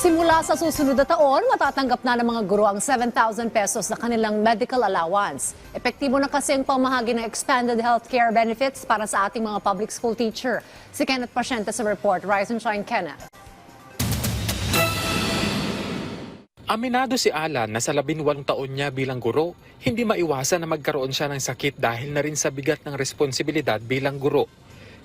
Simula sa susunod na taon, matatanggap na ng mga guro ang 7,000 pesos na kanilang medical allowance. Epektibo na kasi ang pamahagi ng expanded healthcare benefits para sa ating mga public school teacher. Si Kenneth Pasyente sa report. Rise and Shine, Kenneth. Aminado si Alan na sa labinwalong taon niya bilang guro, hindi maiwasan na magkaroon siya ng sakit dahil na rin sa bigat ng responsibilidad bilang guro.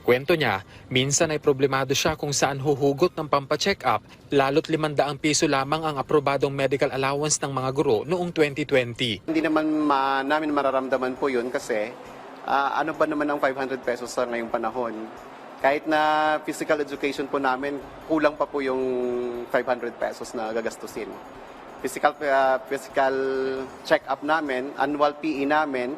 Kwento niya, minsan ay problemado siya kung saan huhugot ng pampacheck up, lalo't 500 piso lamang ang aprobadong medical allowance ng mga guro noong 2020. Hindi naman ma- namin mararamdaman po yun kasi ah, ano ba naman ang 500 pesos sa ngayong panahon? Kahit na physical education po namin, kulang pa po yung 500 pesos na gagastusin. Physical, ah, physical check-up namin, annual PE namin,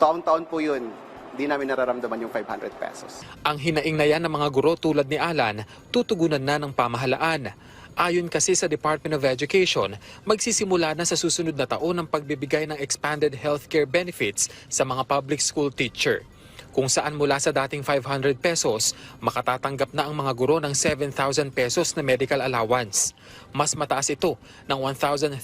taon-taon po yun. Hindi namin nararamdaman yung 500 pesos. Ang hinaing na yan ng mga guro tulad ni Alan, tutugunan na ng pamahalaan. Ayon kasi sa Department of Education, magsisimula na sa susunod na taon ang pagbibigay ng expanded healthcare benefits sa mga public school teacher. Kung saan mula sa dating 500 pesos, makatatanggap na ang mga guro ng 7,000 pesos na medical allowance. Mas mataas ito ng 1,300%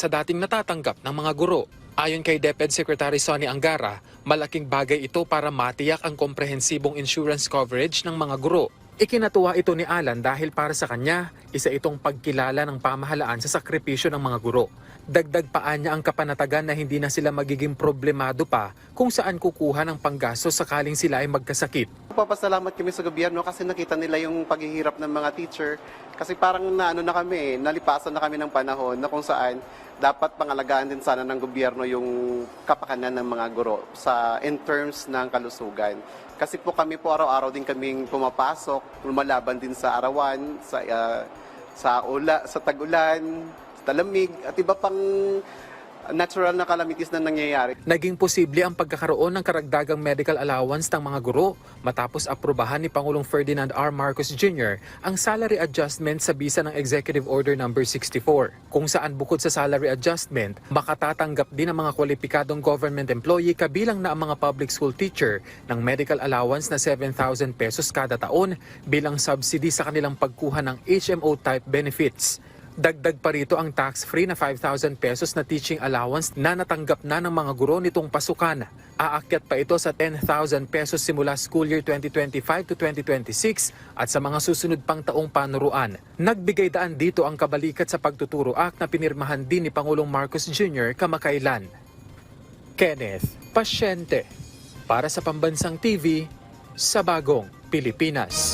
sa dating natatanggap ng mga guro. Ayon kay DepEd Secretary Sonny Angara, malaking bagay ito para matiyak ang komprehensibong insurance coverage ng mga guro. Ikinatuwa ito ni Alan dahil para sa kanya, isa itong pagkilala ng pamahalaan sa sakripisyo ng mga guro. Dagdag pa niya ang kapanatagan na hindi na sila magiging problemado pa kung saan kukuha ng panggasto sakaling sila ay magkasakit. Papasalamat kami sa gobyerno kasi nakita nila yung paghihirap ng mga teacher. Kasi parang naano na kami, nalipasan na kami ng panahon na kung saan dapat pangalagaan din sana ng gobyerno yung kapakanan ng mga guro sa in terms ng kalusugan. Kasi po kami po araw-araw din kaming pumapasok, lumalaban din sa arawan, sa ah, sa ula, sa tagulan, sa talamig at iba pang natural na calamities na nangyayari. Naging posible ang pagkakaroon ng karagdagang medical allowance ng mga guro matapos aprobahan ni Pangulong Ferdinand R. Marcos Jr. ang salary adjustment sa bisa ng Executive Order No. 64, kung saan bukod sa salary adjustment, makatatanggap din ang mga kwalipikadong government employee kabilang na ang mga public school teacher ng medical allowance na 7,000 pesos kada taon bilang subsidy sa kanilang pagkuha ng HMO-type benefits. Dagdag pa rito ang tax-free na 5,000 pesos na teaching allowance na natanggap na ng mga guro nitong pasukan. Aakyat pa ito sa 10,000 pesos simula school year 2025 to 2026 at sa mga susunod pang taong panuruan. Nagbigay daan dito ang kabalikat sa Pagtuturo Act na pinirmahan din ni Pangulong Marcos Jr. kamakailan. Kenneth Pasyente para sa Pambansang TV sa Bagong Pilipinas.